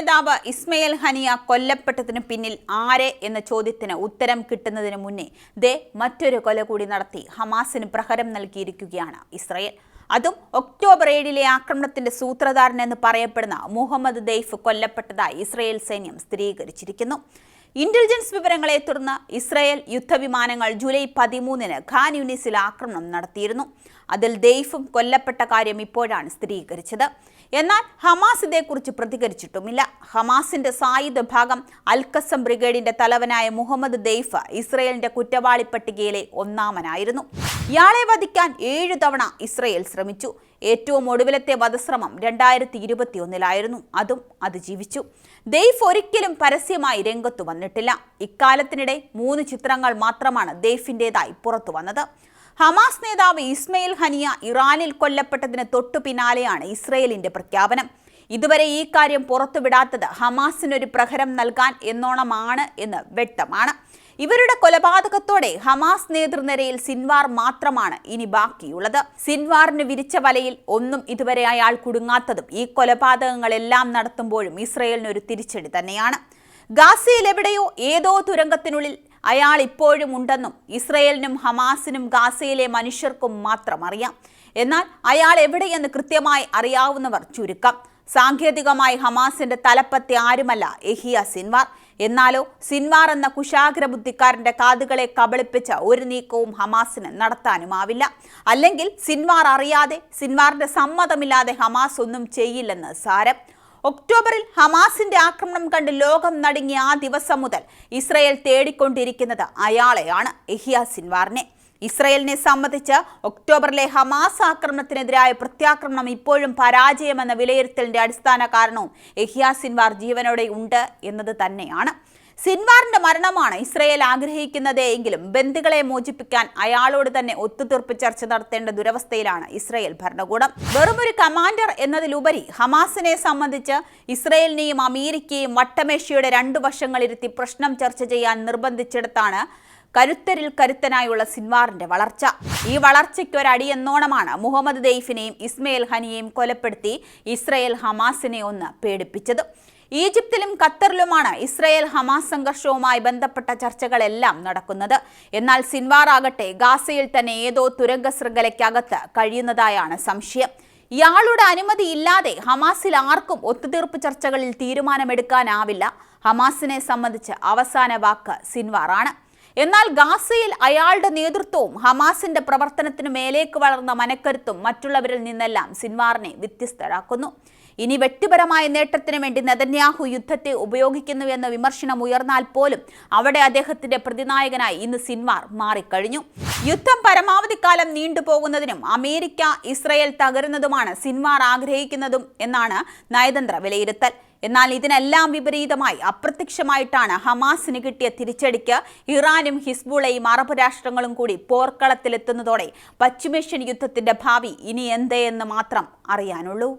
നേതാവ് ഇസ്മയിൽ ഹനിയ കൊല്ലപ്പെട്ടതിനു പിന്നിൽ ആരെ എന്ന ചോദ്യത്തിന് ഉത്തരം കിട്ടുന്നതിന് മുന്നേ ദേ മറ്റൊരു കൊല കൂടി നടത്തി ഹമാസിന് പ്രഹരം നൽകിയിരിക്കുകയാണ് ഇസ്രയേൽ. അതും ഒക്ടോബർ ഏഴിലെ ആക്രമണത്തിന്റെ സൂത്രധാരൻ എന്ന് പറയപ്പെടുന്ന മുഹമ്മദ് ദെയ്ഫ് കൊല്ലപ്പെട്ടതായി ഇസ്രയേൽ സൈന്യം സ്ഥിരീകരിച്ചിരിക്കുന്നു. ഇന്റലിജൻസ് വിവരങ്ങളെ തുടർന്ന് ഇസ്രായേൽ യുദ്ധവിമാനങ്ങൾ ജൂലൈ പതിമൂന്നിന് ഖാൻ യൂണിസിൽ ആക്രമണം നടത്തിയിരുന്നു. അതിൽ ദെയ്ഫും കൊല്ലപ്പെട്ട കാര്യം ഇപ്പോഴാണ് സ്ഥിരീകരിച്ചത്. എന്നാൽ ഹമാസ് ഇതേക്കുറിച്ച് പ്രതികരിച്ചിട്ടുമില്ല. ഹമാസിന്റെ സായുധ ഭാഗം അൽക്കസം ബ്രിഗേഡിന്റെ തലവനായ മുഹമ്മദ് ദെയ്ഫ് ഇസ്രയേലിന്റെ കുറ്റവാളി പട്ടികയിലെ ഒന്നാമനായിരുന്നു. ഇയാളെ വധിക്കാൻ ഏഴു തവണ ഇസ്രയേൽ ശ്രമിച്ചു. ഏറ്റവും ഒടുവിലത്തെ വധശ്രമം രണ്ടായിരത്തി ഇരുപത്തിയൊന്നിലായിരുന്നു അതും അതിജീവിച്ചു ദെയ്ഫ് ഒരിക്കലും പരസ്യമായി രംഗത്തു വന്നിട്ടില്ല. ഇക്കാലത്തിനിടെ മൂന്ന് ചിത്രങ്ങൾ മാത്രമാണ് ദെയ്ഫിന്റെതായി പുറത്തു വന്നത്. ഹമാസ് നേതാവ് ഇസ്മയിൽ ഹനിയ ഇറാനിൽ കൊല്ലപ്പെട്ടതിന് തൊട്ടു പിന്നാലെയാണ് ഇസ്രയേലിന്റെ പ്രഖ്യാപനം. ഇതുവരെ ഈ കാര്യം പുറത്തുവിടാത്തത് ഹമാസിനൊരു പ്രഹരം നൽകാൻ എന്നോണമാണ് എന്ന് വ്യക്തമാണ്. ഇവരുടെ കൊലപാതകത്തോടെ ഹമാസ് നേതൃനിരയിൽ സിൻവാർ മാത്രമാണ് ഇനി ബാക്കിയുള്ളത്. സിൻവാറിന് വിരിച്ച വലയിൽ ഒന്നും ഇതുവരെ അയാൾ കുടുങ്ങാത്തതും ഈ കൊലപാതകങ്ങളെല്ലാം നടത്തുമ്പോഴും ഇസ്രയേലിന് ഒരു തിരിച്ചടി തന്നെയാണ്. ഗാസയിൽ എവിടെയോ ഏതോ തുരങ്കത്തിനുള്ളിൽ അയാൾ ഇപ്പോഴും ഉണ്ടെന്നും ഇസ്രയേലിനും ഹമാസിനും ഗാസയിലെ മനുഷ്യർക്കും മാത്രം അറിയാം. എന്നാൽ അയാൾ എവിടെയെന്ന് കൃത്യമായി അറിയാവുന്നവർ ചുരുക്കം. സാങ്കേതികമായി ഹമാസിന്റെ തലപ്പത്തെ ആരുമല്ല എഹിയ സിൻവാർ. എന്നാലോ സിൻവാർ എന്ന കുശാഗ്ര ബുദ്ധിക്കാരന്റെ കാതുകളെ കബളിപ്പിച്ച ഒരു നീക്കവും ഹമാസിന് നടത്താനുമാവില്ല. അല്ലെങ്കിൽ സിൻവാർ അറിയാതെ സിൻവാറിന്റെ സമ്മതമില്ലാതെ ഹമാസ് ഒന്നും ചെയ്യില്ലെന്ന് സാരം. ഒക്ടോബറിൽ ഹമാസിന്റെ ആക്രമണം കണ്ട് ലോകം നടുങ്ങിയ ആ ദിവസം മുതൽ ഇസ്രയേൽ തേടിക്കൊണ്ടിരിക്കുന്നത് അയാളെയാണ് എഹിയ സിൻവാറിനെ. ഇസ്രയേലിനെ സംബന്ധിച്ച് ഒക്ടോബറിലെ ഹമാസ് ആക്രമണത്തിനെതിരായ പ്രത്യാക്രമണം ഇപ്പോഴും പരാജയമെന്ന വിലയിരുത്തലിന്റെ അടിസ്ഥാന കാരണവും എഹിയ സിൻവാർ ജീവനോടെ ഉണ്ട് എന്നത് തന്നെയാണ്. സിൻവാറിന്റെ മരണമാണ് ഇസ്രയേൽ ആഗ്രഹിക്കുന്നത് എങ്കിലും ബന്ധുക്കളെ മോചിപ്പിക്കാൻ അയാളോട് തന്നെ ഒത്തുതീർപ്പ് ചർച്ച നടത്തേണ്ട ദുരവസ്ഥയിലാണ് ഇസ്രയേൽ ഭരണകൂടം. വെറുമൊരു കമാൻഡർ എന്നതിലുപരി ഹമാസിനെ സംബന്ധിച്ച് ഇസ്രയേലിനെയും അമേരിക്കയും വട്ടമേശയുടെ രണ്ടു വശങ്ങളിരുത്തി പ്രശ്നം ചർച്ച ചെയ്യാൻ നിർബന്ധിച്ചിടത്താണ് കരുത്തരിൽ കരുത്തനായുള്ള സിൻവാറിന്റെ വളർച്ച. ഈ വളർച്ചയ്ക്ക് ഒരടിയെന്നോണമാണ് മുഹമ്മദ് ദെയ്ഫിനെയും ഇസ്മയിൽ ഹനിയെയും കൊലപ്പെടുത്തി ഇസ്രയേൽ ഹമാസിനെ ഒന്ന് പേടിപ്പിച്ചത്. ഈജിപ്തിലും ഖത്തറിലുമാണ് ഇസ്രയേൽ ഹമാസ് സംഘർഷവുമായി ബന്ധപ്പെട്ട ചർച്ചകളെല്ലാം നടക്കുന്നത്. എന്നാൽ സിൻവാർ ആകട്ടെ ഗാസയിൽ തന്നെ ഏതോ തുരങ്ക ശൃംഖലയ്ക്കകത്ത് കഴിയുന്നതായാണ് സംശയം. ഇയാളുടെ അനുമതിയില്ലാതെ ഹമാസിൽ ആർക്കും ഒത്തുതീർപ്പ് ചർച്ചകളിൽ തീരുമാനമെടുക്കാനാവില്ല. ഹമാസിനെ സംബന്ധിച്ച് അവസാന വാക്ക് സിൻവാറാണ്. എന്നാൽ ഗാസയിൽ അയാളുടെ നേതൃത്വവും ഹമാസിന്റെ പ്രവർത്തനത്തിന് മേലേക്ക് വളർന്ന മനക്കരുത്തും മറ്റുള്ളവരിൽ നിന്നെല്ലാം സിൻവാറിനെ വ്യത്യസ്തരാക്കുന്നു. ഇനി വ്യക്തിപരമായ നേട്ടത്തിന് വേണ്ടി നെതന്യാഹു യുദ്ധത്തെ ഉപയോഗിക്കുന്നു എന്ന വിമർശനം ഉയർന്നാൽ പോലും അവിടെ അദ്ദേഹത്തിന്റെ പ്രതിനായകനായി ഇന്ന് സിൻവാർ മാറിക്കഴിഞ്ഞു. യുദ്ധം പരമാവധി കാലം നീണ്ടുപോകുന്നതിനും അമേരിക്ക ഇസ്രയേൽ തകരുന്നതുമാണ് സിൻവാർ ആഗ്രഹിക്കുന്നതും എന്നാണ് നയതന്ത്ര വിലയിരുത്തൽ. എന്നാൽ ഇതിനെല്ലാം വിപരീതമായി അപ്രത്യക്ഷമായിട്ടാണ് ഹമാസിന് കിട്ടിയ തിരിച്ചടിക്ക് ഇറാനും ഹിസ്ബുളയും അറബ് രാഷ്ട്രങ്ങളും കൂടി പോർക്കളത്തിലെത്തുന്നതോടെ പശ്ചിമേഷ്യൻ യുദ്ധത്തിന്റെ ഭാവി ഇനി എന്തേ എന്ന് മാത്രം അറിയാനുള്ളൂ.